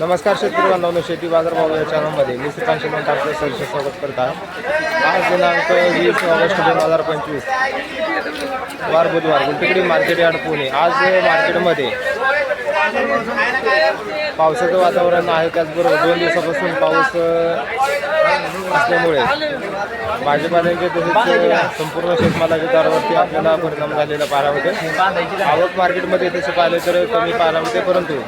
नमस्कार शेतकरी बांधवांनो शेती बाजार भाव या चॅनलमध्ये मी श्रीकांत म्हणून आपलं सर्व स्वागत करत आहे. आज दिनांक वीस ऑगस्ट दोन हजार पंचवीस. वार बुधवार गुंटकडी मार्केट यार्ड पुणे. आज मार्केटमध्ये पावसाचं वातावरण आहे त्याचबरोबर दोन दिवसापासून पाऊस असल्यामुळे भाजीपाल्यांचे तसेच संपूर्ण शेतमालाच्या दरावरती आपल्याला परिणाम झालेला पाहायला होते आवक मार्केटमध्ये तसे पाहिले तर कमी पाहायला होते परंतु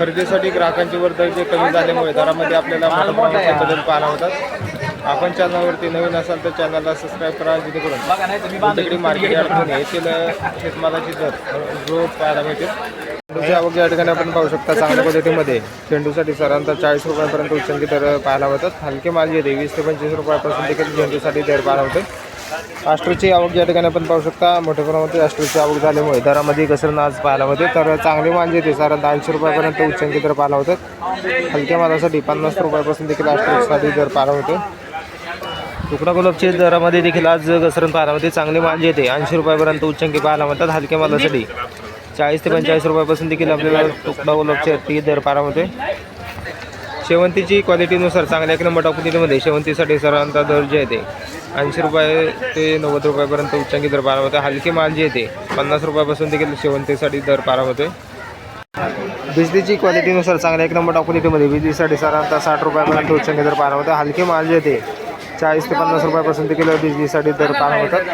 खरेदीसाठी ग्राहकांची वर्दळ जे कमी झाल्यामुळे दरामध्ये आपल्याला मोठ्या प्रमाणात बदल पाहायला होतात आपण चॅनलवरती नवीन असाल तर चॅनलला सबस्क्राईब करा जेणेकरून गुलटेकडी मार्केट यार्ड पुणे येथील शेतमालाची दर जो पाहायला मिळतील. आवक या ठिकाणी आपण पाहू शकता चांगल्या पद्धतीमध्ये. चेंडूसाठी साधारणतः चाळीस रुपयापर्यंत उच्चांकी दर पाहायला होतात हलके माल जे वीस ते पंचवीस रुपयापासून देखील चेंडूसाठी दर पाहायला होते राष्ट्रीयची आवक या ठिकाणी आपण पाहू शकता मोठ्या प्रमाणात राष्ट्रीयची आवक झाल्यामुळे दरामध्ये घसरण आज पाहायला होते तर चांगले माल येते. ते साधारणतः ऐंशी रुपयापर्यंत उच्चांकी दर पाहायला होतात हलक्या मालासाठी पन्नास रुपयापासून देखील राष्ट्रीयसाठी दर पाहायला होते तुकडा गुलाबचे दरामध्ये देखील आज घसरण पाहायला होते चांगले माल येते. ऐंशी रुपयापर्यंत उच्चांकी पाहायला म्हणतात हलक्या मालासाठी चाळीस ते पंचेचाळीस रुपयापासून देखील आपल्याला तुकडा गुलाबचे ती दर पाहायला होते शेवंतीची क्वालिटीनुसार चांगल्या एक नंबर क्वालिटीमध्ये शेवंतीसाठी सरांचा दर जे आहे ते ऐंशी रुपये ते नव्वद रुपयापर्यंत उच्चांकी दर पाहायला होते हलके माल जे आहे ते पन्नास रुपयापासून देखील शेवंतीसाठी दर पाहायला होते बिजलीची क्वालिटीनुसार चांगल्या एक नंबर क्वालिटीमध्ये बिजलीसाठी साधारणतः साठ रुपयापर्यंत उच्चांकी दर पाहायला होते हलके माल जे आहे ते चाळीस ते पन्नास रुपयापासून देखील बिजलीसाठी दर पाहायला होतात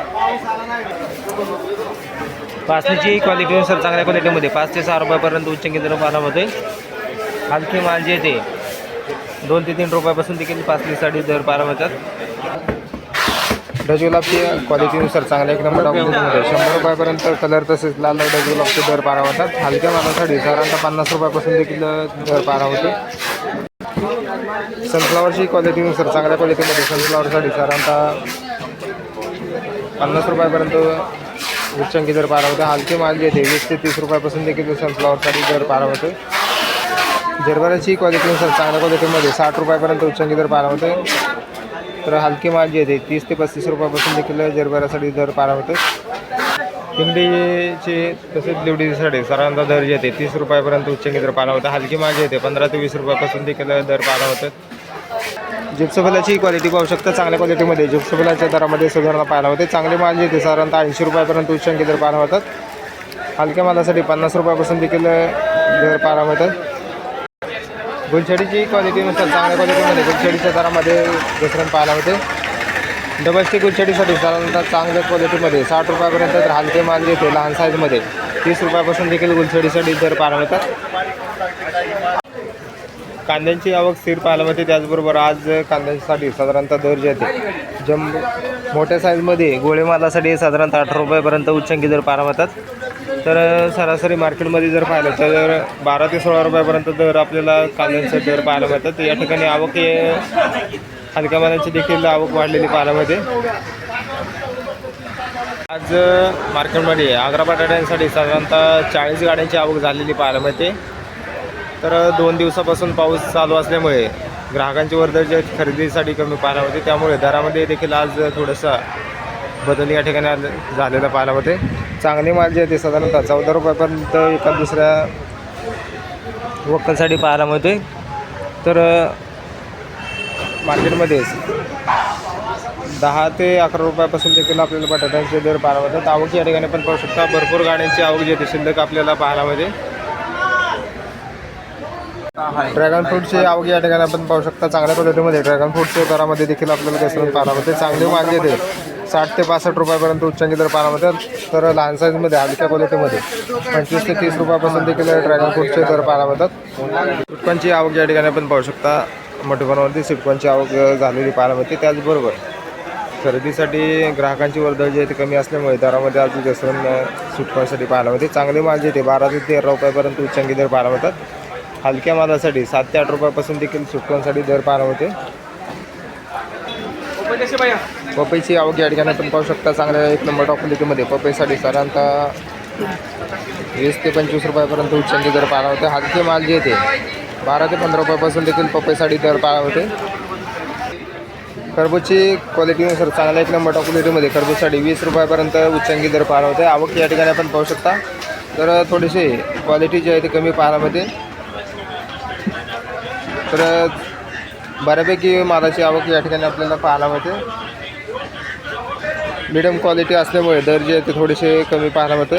पाचनीची क्वालिटीनुसार चांगल्या क्वालिटीमध्ये पाच ते सहा रुपयापर्यंत उच्चांकी दर पाहायला होते हलके माल जे आहे ते दोन ते तीन रुपयापासून देखील पाचनीसाठी दर पाहायला होतात. डच क्वालिटीनुसार चांगला एक नंबर क्वालिटीमध्ये शंभर रुपयापर्यंत कलर तसेच लाल डच दर पारा होतात. हलक्या मालासाठी साधारणतः पन्नास रुपयापासून देखील दर पारा होते. सनफ्लावरची क्वालिटीनुसार चांगल्या क्वालिटीमध्ये सनफ्लावरसाठी साधारणतः पन्नास रुपयापर्यंत उच्चांकी दर पारा होते. हलके माल जे ते वीस ते तीस रुपयापासून देखील सनफ्लावरसाठी दर पारा होते. जरभराची क्वालिटीनुसार चांगल्या क्वालिटीमध्ये साठ रुपयापर्यंत उच्चांकी दर पारा होते. तर हलकी माल जी ते. तीस ते पस्तीस रुपयापासून देखील जरभरासाठी दर पारा होतो. पिंडीचे तसेच लिवडीसाठी साधारणतः दर जे ते तीस रुपयापर्यंत उच्चांकी दर पारा होता. हलकी माल जे ते. पंधरा ते वीस रुपयापासून देखील दर पारा होतात जिप्सफलाची क्वालिटी पाहू शकता. चांगल्या क्वालिटीमध्ये जिप्सफलाच्या दरामध्ये सुधारणा पाहायला होते. चांगले माल जे साधारणतः ऐंशी रुपयापर्यंत उच्चांकी दर पारा होतात. हलक्या मालासाठी पन्नास रुपयापासून देखील दर पारा होतात. गुलछडीची क्वालिटी नसेल चांगल्या क्वालिटीमध्ये गुलछडीच्या दरामध्ये घसरण पाहायला होते डबल स्टिक गुलछडीसाठी साधारणतः चांगल्या क्वालिटीमध्ये साठ रुपयापर्यंत तर हलके माल येते लहान साईजमध्ये तीस रुपयापासून देखील गुलछडीसाठी दर पाहायला होतात कांद्यांची आवक स्थिर पाहायला मिळते त्याचबरोबर आज कांद्यांसाठी साधारणतः दर जे ते जम मोठ्या साईजमध्ये गोळेमालासाठी साधारणतः अठरा रुपयापर्यंत उच्चांकी दर पाहायला मिळतात. तर सरासरी मार्केटमध्ये जर पाहिलं तर बारा ते सोळा रुपयापर्यंत दर आपल्याला कांद्यांचा दर पाहायला मिळतात. या ठिकाणी आवक हे हलक्या मालांची देखील आवक वाढलेली पाहायला मिळते. आज मार्केटमध्ये आग्रा बटाट्यांसाठी साधारणतः चाळीस गाड्यांची आवक झालेली पाहायला मिळते. तर दोन दिवसापासून पाऊस चालू असल्यामुळे ग्राहकांची वर्दळ खरेदीसाठी कमी पाहायला होते त्यामुळे दरामध्ये देखील आज थोडंसं बदल या ठिकाणी झालेला पाहायला होते चांगली माल जे ते साधारणतः चौदा रुपयापर्यंत एका दुसऱ्या वक्कलसाठी पाहायला मिळते तर मार्केटमध्येच दहा ते अकरा रुपयापासून देखील आपल्याला बटाट्यांचे दर पाहायला मिळतात. आवक या ठिकाणी पण पाहू शकता. भरपूर गाड्यांची आवक जे ते शिल्लक आपल्याला पाहायला मिळते. ड्रॅगन फ्रूटची आवक या ठिकाणी आपण पाहू शकता. चांगल्या क्वालिटीमध्ये ड्रॅगन फ्रूटच्या दरामध्ये देखील आपल्याला घसरण पाहायला मिळते. चांगले माल जे साठ ते पासष्ट रुपयापर्यंत उच्चांकी दर पाहायला मिळतात तर लहान साईजमध्ये हलक्या क्वालिटीमध्ये पंचवीस ते तीस रुपयापासून देखील ड्रॅगन फ्रूटचे दर पाहायला मिळतात सिटकॉनची आवक या ठिकाणी आपण पाहू शकता. मोठ्या प्रमाणावरती सिटकॉनची आवक झालेली पाहायला मिळते त्याचबरोबर खरेदीसाठी ग्राहकांची वर्दळ जी आहे ती कमी असल्यामुळे दरामध्ये आज घसरण सुटण्यासाठी पाहायला मिळते चांगले माल जे ते बारा ते तेरा रुपयापर्यंत उच्चांकी दर पाहायला मिळतात हलक्या मालासाठी सात ते आठ रुपयापासून देखील सुटकांसाठी दर पाहायला होते पपईची आवक या ठिकाणी पण पाहू शकता चांगल्या एक नंबर टॉप क्वालिटीमध्ये पपईसाठी साधारणतः वीस ते पंचवीस रुपयापर्यंत उच्चांचे दर पाहायला होते. हलके माल जे येते बारा ते पंधरा रुपयापासून देखील पपईसाठी दर पाहायला होते. खरबूजची क्वालिटीनुसार चांगल्या एक नंबर टॉप क्वालिटीमध्ये खरबूजसाठी वीस रुपयापर्यंत उच्चांकी दर पाहायला होते. आवक या ठिकाणी आपण पाहू शकता. तर थोडीशी क्वालिटी जी आहे ती कमी पाहायला मिळते. तर बऱ्यापैकी मालाची आवक या ठिकाणी आपल्याला पाहायला मिळते. मिडियम क्वालिटी असल्यामुळे दर जे आहे ते थोडेसे कमी पाहायला मिळते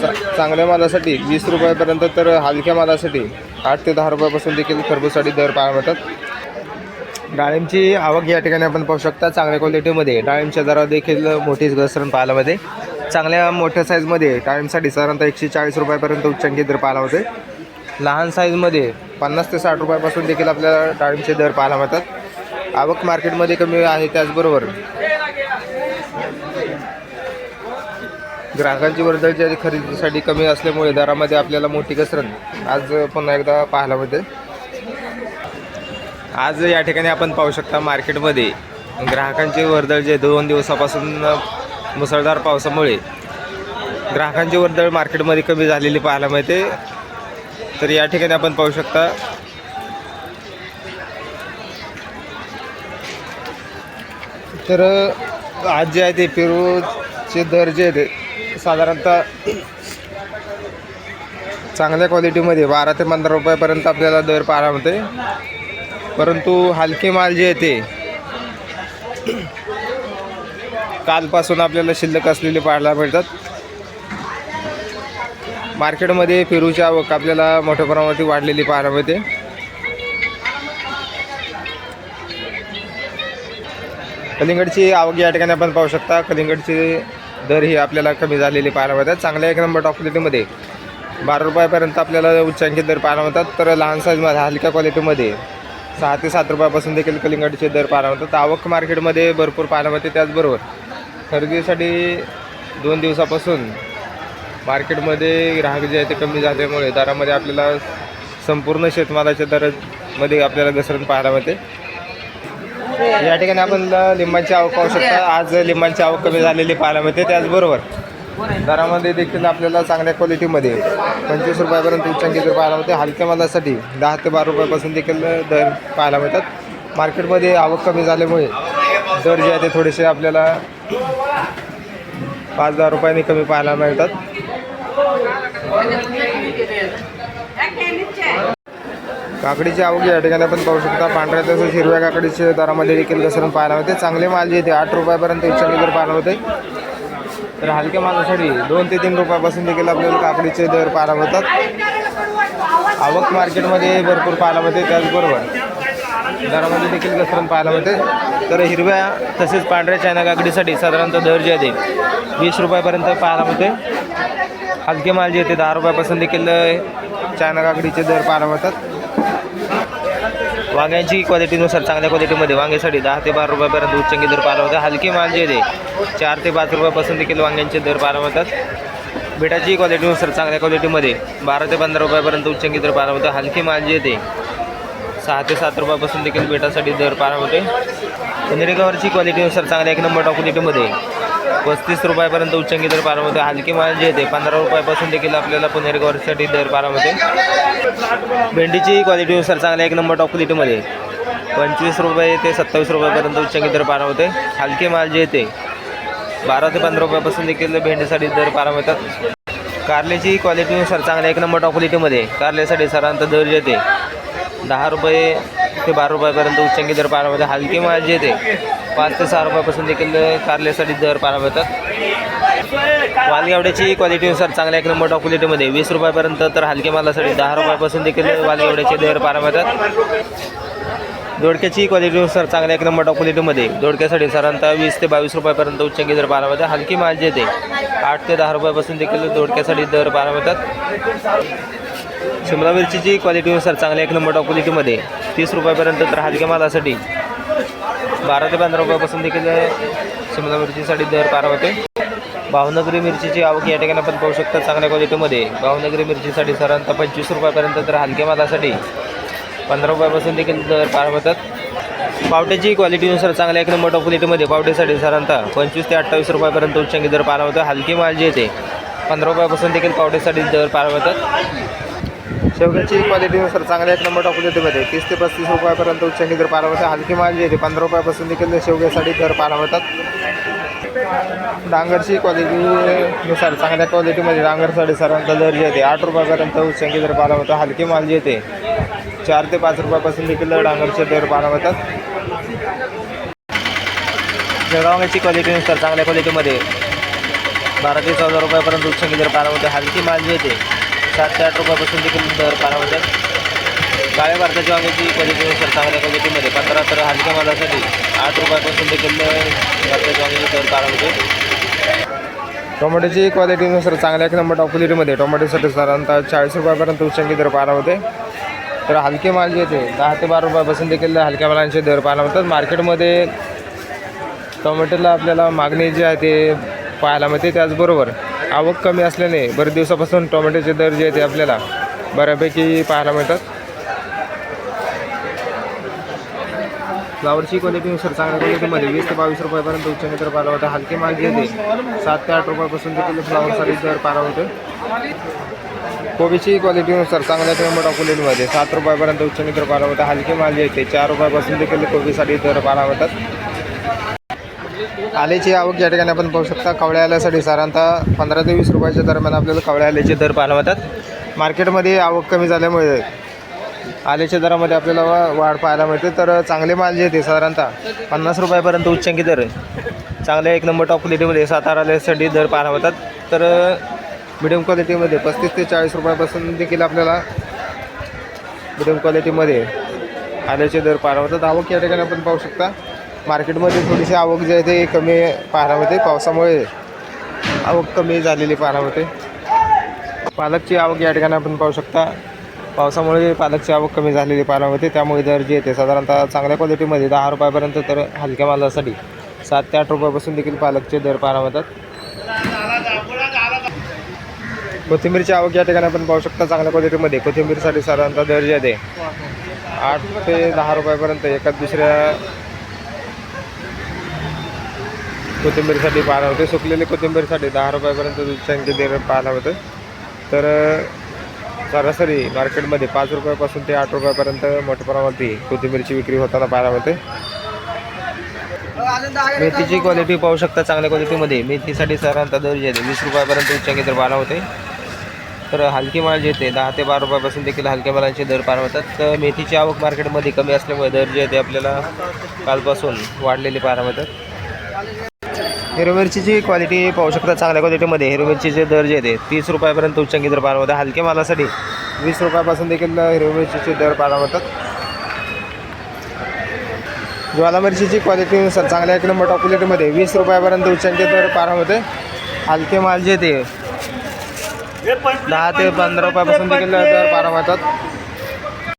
चा- चांगल्या मालासाठी वीस रुपयापर्यंत तर हलक्या मालासाठी आठ ते दहा रुपयापासून देखील खरबूजसाठी दर पाहायला मिळतात. डाळिंबची आवक या ठिकाणी आपण पाहू शकता. चांगल्या क्वालिटीमध्ये डाळिंबच्या दरावर देखील मोठीच घसरण पाहायला मिळते. चांगल्या मोठ्या साईजमध्ये डाळिंबसाठी साधारणतः एकशे चाळीस रुपयापर्यंत उच्चांकी दर पाहायला होते लहान साईजमध्ये पन्नास ते साठ रुपयापासून देखील आपल्याला डाळिंबचे दर पाहायला मिळतात. आवक मार्केटमध्ये कमी आहे त्याचबरोबर ग्राहकांची वर्दळ जी खरेदीसाठी कमी असल्यामुळे दरामध्ये आपल्याला मोठी घसरण आज पुन्हा एकदा पाहायला मिळते. आज या ठिकाणी आपण पाहू शकता मार्केटमध्ये ग्राहकांची वर्दळ जे दोन दिवसापासून मुसळधार पावसामुळे ग्राहकांची वर्दळ मार्केटमध्ये कमी झालेली पाहायला मिळते. तर या ठिकाणी आपण पाहू शकता तर आज जे आहे ते पेरूचे दर जे आहेत. साधारणतः चांगल्या क्वालिटीमध्ये बारा ते पंधरा रुपयापर्यंत आपल्याला दर पाहायला मिळते. परंतु हलके माल जे आहे ते कालपासून आपल्याला शिल्लक असलेले पाहायला मिळतात. मार्केटमध्ये पेरूची आवक आपल्याला मोठ्या प्रमाणावरती वाढलेली पाहायला मिळते. कलिंगडची आवक या ठिकाणी आपण पाहू शकता. कलिंगडची दर ही आपल्याला कमी झालेली पाहायला मिळतात. चांगल्या एक नंबर टॉप क्वालिटीमध्ये बारा रुपयापर्यंत आपल्याला उच्चांकी दर पाहायला मिळतात. तर लहान साईजमध्ये हलक्या क्वालिटीमध्ये सहा ते सात रुपयापासून देखील कलिंगडचे दर पाहायला मिळतात. आवक मार्केटमध्ये भरपूर पाहायला मिळते त्याचबरोबर खरेदीसाठी दोन दिवसापासून मार्केटमध्ये ग्राहक जे आहे ते कमी झाल्यामुळे दरामध्ये आपल्याला संपूर्ण शेतमालाच्या दरामध्ये आपल्याला घसरण पाहायला मिळते. या ठिकाणी आपण लिंबांची आवक पाहू शकता. आज लिंबांची आवक कमी झालेली पाहायला मिळते. त्याचबरोबर दरामध्ये देखील आपल्याला चांगल्या क्वालिटीमध्ये पंचवीस रुपयापर्यंत उच्चांकी दर पाहायला मिळते. हलक्या मालासाठी दहा ते बारा रुपयापासून देखील दर पाहायला मिळतात. मार्केटमध्ये आवक कमी झाल्यामुळे दर जे आहे ते थोडेसे आपल्याला पाच दहा रुपयांनी कमी पाहायला मिळतात. काकडीची आवक या ठिकाणी आपण पाहू शकता. पांढऱ्या तसंच हिरव्या काकडीच्या दरामध्ये देखील घसरण पाहायला होते चांगले माल जे ते आठ रुपयापर्यंत उच्चांकी दर पाहायला होते तर हलक्या मालासाठी दोन ते तीन रुपयापासून देखील आपल्याला काकडीचे दर पाहायला मिळतात. आवक मार्केटमध्ये भरपूर पाहायला मिळते त्याचबरोबर दरामध्ये देखील घसरण पाहायला मिळते. तर हिरव्या तसेच पांढऱ्या चायना काकडीसाठी साधारणतः दर जे आहे ते वीस रुपयापर्यंत पाहायला मिळते. हलके माल जे ते दहा रुपयापासून देखील चायना काकडीचे दर पाहायला मिळतात. वांग्यांची क्वालिटीनुसार चांगल्या क्वालिटीमध्ये वांग्यासाठी दहा ते बारा रुपयापर्यंत उच्चंकी दर पाहायला होतात हलकी माल जे आहे ते चार ते पाच रुपयापासून देखील वांग्यांचे दर पाहायला मिळतात. बेटाची क्वालिटीनुसार चांगल्या क्वालिटीमध्ये बारा ते पंधरा रुपयापर्यंत उच्चंकी दर पाहायला होतात हलकी माल जे आहे ते सहा ते सात रुपयापासून देखील बेटासाठी दर पाहायला होते पनीरगावरची क्वालिटीनुसार चांगल्या एक नंबर क्वालिटीमध्ये पस्तीस रुपयापर्यंत उच्चंगी दर बारामध्ये होते हलकी माल जे येते पंधरा रुपयापासून देखील आपल्याला पुणेरगावसाठी दर बारामध्ये होते भेंडीची क्वालिटीनुसार चांगल्या एक नंबर टॉप क्वालिटीमध्ये पंचवीस रुपये ते सत्तावीस रुपयापर्यंत उच्चंगी दर पाहायला होते हलके माल जे येते बारा ते पंधरा रुपयापासून देखील भेंडीसाठी दर पाहायला मिळतात कारल्याची क्वालिटीनुसार चांगल्या एक नंबर टॉप क्वालिटीमध्ये कारल्यासाठी सरांत दर येते दहा रुपये ते बारा रुपयापर्यंत उच्चंगी दर पाहायला हलकी हलके माल जे येते पाच ते सहा रुपयापासून देखील कारल्यासाठी दर पाहायला मिळतात. वालगेवड्याची क्वालिटीनुसार चांगल्या एक नंबर टॉप क्वालिटीमध्ये वीस रुपयापर्यंत तर हलके मालासाठी दहा रुपयापासून देखील वालगेवड्याचे दर पाहायला मिळतात. दोडक्याची क्वालिटीनुसार चांगल्या एक नंबर टॉप क्वालिटीमध्ये दोडक्यासाठी साधारणतः वीस ते बावीस रुपयापर्यंत उच्चांकी दर पाहायला मिळतात. हलकी माल जे ते आठ ते दहा रुपयापासून देखील दोडक्यासाठी दर पाहायला मिळतात. शिमला मिरचीची क्वालिटीनुसार चांगल्या एक नंबर टॉप क्वालिटीमध्ये तीस रुपयापर्यंत तर हलक्या मालासाठी बारा ते पंधरा रुपयापासून देखील शिमला मिरचीसाठी दर पार होते भावनगरी मिरचीची आवक या ठिकाणी आपण पाहू शकता चांगल्या क्वालिटीमध्ये भावनगरी मिरचीसाठी साधारणतः पंचवीस रुपयापर्यंत तर हलक्या मालासाठी पंधरा रुपयापासून देखील दर पार होतात. पावट्याची क्वालिटीनुसार चांगल्या एक नंबर टॉप क्वालिटीमध्ये पावट्यासाठी साधारणतः पंचवीस ते अठ्ठावीस रुपयापर्यंत उच्चांकी दर पार होतं हलकी माल जे येते पंधरा रुपयापासून देखील पावट्यासाठी दर पार होतात. शेवग्याची क्वालिटीनुसार चांगल्या एक नंबर टॉप क्वालिटीमध्ये तीस ते पस्तीस रुपयापर्यंत उच्चांकी दर पाहायला हलकी माल येते. पंधरा रुपयापासून देखील शेवग्यासाठी दर पारावतात डांगरची क्वालिटीनुसार चांगल्या क्वालिटीमध्ये डांगरसाठी सरांचा दर जे येते आठ रुपयापर्यंत उच्चांकी दर पाहायला हलकी माल येते. चार ते पाच रुपयापासून देखील डांगरचे दर पारावतात मिळतात. क्वालिटीनुसार चांगल्या क्वालिटीमध्ये बारा ते चौदा रुपयापर्यंत उच्चंगी दर पारावते हलकी माल जी येते. सात ते आठ रुपयापासून देखील दर पारा होतात काळ्या भारताची वांग्याची क्वालिटीनुसार चांगल्या क्वालिटीमध्ये पंधरा तर हलक्या मालासाठी आठ रुपयापासून देखील भारताची वांग्याची दर पारा होते टोमॅटोची क्वालिटीनुसार चांगल्या एक नंबर टॉप क्वालिटीमध्ये टोमॅटोसाठी साधारणतः चाळीस रुपयापर्यंत उच्चंगी दर पारा होते तर हलके माल जे ते दहा ते बारा रुपयापासून देखील हलक्या मालांचे दर पाहायला मिळतात. मार्केटमध्ये टोमॅटोला आपल्याला मागणी जी आहे ते पाहायला मिळते त्याचबरोबर आवक कमी असल्याने बरेच दिवसापासून टोमॅटोचे दर जे ते आपल्याला बऱ्यापैकी पाहायला मिळतात. फ्लावरची क्वालिटीनुसार चांगल्या क्वालिटीमध्ये वीस ते बावीस रुपयापर्यंत उच्च दर पाहिला होता. हलके माल येते सात ते आठ रुपयापासून देखील फ्लावरसाठी दर पाहिला होते. कोबीची क्वालिटीनुसार चांगल्या किंमत क्वालिटीमध्ये सात रुपयापर्यंत उच्च दर पाहिला होता. हलके माल येते चार रुपयापासून देखील कोबीसाठी दर पाहायला होतात. आल्याची आवक या ठिकाणी आपण पाहू शकता कवळ्या आल्यासाठी साधारणतः पंधरा ते वीस रुपयाच्या दरम्यान आपल्याला कवळ्या आल्याचे दर पाहायला मिळतात. मार्केटमध्ये आवक कमी झाल्यामुळे आल्याच्या दरामध्ये आपल्याला वा- वाढ पाहायला मिळते. तर चांगले माल जे ते साधारणतः पन्नास रुपयापर्यंत उच्चांकी दर चांगल्या एक नंबर टॉप क्वालिटीमध्ये सातारा आल्यासाठी दर पाहायला मिळतात. तर मिडियम क्वालिटीमध्ये पस्तीस ते चाळीस रुपयापासून देखील आपल्याला मिडियम क्वालिटीमध्ये आल्याचे दर पाहायला मिळतात. आवक या ठिकाणी आपण पाहू शकता. मार्केटमध्ये थोडीशी आवक जी आहे ते कमी पाहायला मिळते. पावसामुळे आवक कमी झालेली पाहायला मिळते. पालकची आवक या ठिकाणी आपण पाहू शकता. पावसामुळे पालकची आवक कमी झालेली पाहायला मिळते. त्यामुळे दर जे येते साधारणतः चांगल्या क्वालिटीमध्ये दहा रुपयापर्यंत तर हलक्या मालासाठी सात ते आठ रुपयापासून देखील पालकचे दर पाहायला मिळतात. कोथिंबीरची आवक या ठिकाणी आपण पाहू शकता. चांगल्या क्वालिटीमध्ये कोथिंबीरसाठी साधारणतः दर जे आहे आठ ते दहा रुपयापर्यंत एका दुसऱ्या कोथिंबीरसाठी पाहायला होते. सुकलेले कोथिंबीरसाठी दहा रुपयापर्यंत उच्चांकी दर पाहायला होतं. तर सरासरी मार्केटमध्ये पाच रुपयापासून ते आठ रुपयापर्यंत मोठ्या प्रमाणावरती कोथिंबीरची विक्री होताना पाहायला होते मेथीची क्वालिटी पाहू शकता चांगल्या क्वालिटीमध्ये मेथीसाठी साधारणतः दर जे आहे वीस रुपयापर्यंत उच्चांकी दर पाहायला होते तर हलकी माल जे येते दहा ते बारा रुपयापासून देखील हलक्या मालांचे दर पार होतात तर मेथीची आवक मार्केटमध्ये कमी असल्यामुळे दर जे आहे ते आपल्याला कालपासून वाढलेले पाहायला मिळतात. हिरवी मिरचीची क्वालिटी पाहू शकता चांगल्या क्वालिटीमध्ये हिरवी मिरचीचे दर जे आहे तीस रुपयापर्यंत उच्चांकी दर पाहायला होते हलक्या मालासाठी वीस रुपयापासून देखील हिरवी मिरचीचे दर पाहायला होतात ज्वाला मिरचीची क्वालिटीनुसार चांगल्या एक नंबर टॉप क्वालिटीमध्ये वीस रुपयापर्यंत उच्चांकी दर पारा होते हलके माल जे ते दहा ते पंधरा रुपयापासून देखील दर पाहायला होतात